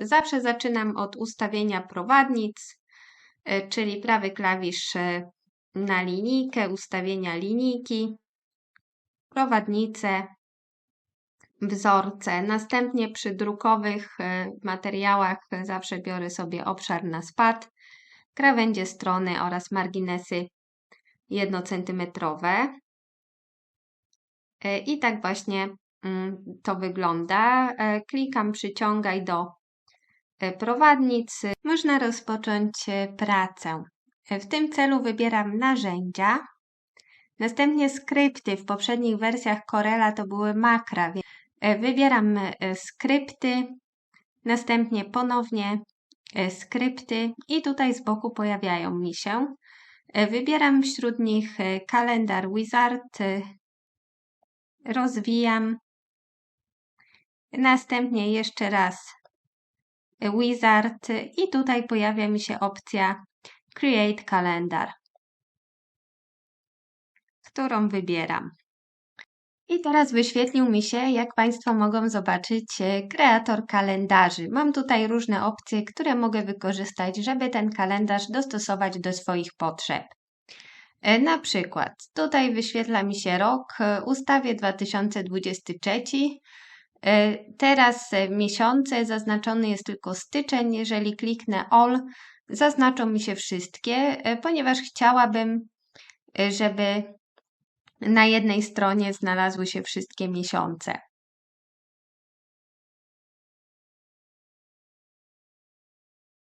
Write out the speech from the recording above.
zawsze zaczynam od ustawienia prowadnic, e, czyli prawy klawisz e, na linijkę, ustawienia linijki, prowadnice, wzorce. Następnie przy drukowych e, materiałach zawsze biorę sobie obszar na spad, krawędzie strony oraz marginesy 1 cm. I tak właśnie mm, to wygląda. Klikam przyciągaj do e, prowadnicy. Można rozpocząć pracę. W tym celu wybieram narzędzia, następnie skrypty. W poprzednich wersjach Corela to były makra, E, wybieram e, skrypty, następnie ponownie e, skrypty i tutaj z boku pojawiają mi się. Wybieram wśród nich kalendar Wizard, rozwijam, następnie jeszcze raz Wizard i tutaj pojawia mi się opcja Create Calendar, którą wybieram. I teraz wyświetlił mi się, jak Państwo mogą zobaczyć, e, kreator kalendarzy. Mam tutaj różne opcje, które mogę wykorzystać, żeby ten kalendarz dostosować do swoich potrzeb. E, na przykład tutaj wyświetla mi się rok, e, ustawię 2023. Teraz miesiące, zaznaczony jest tylko styczeń. Jeżeli kliknę All, zaznaczą mi się wszystkie, ponieważ chciałabym, żeby na jednej stronie znalazły się wszystkie miesiące.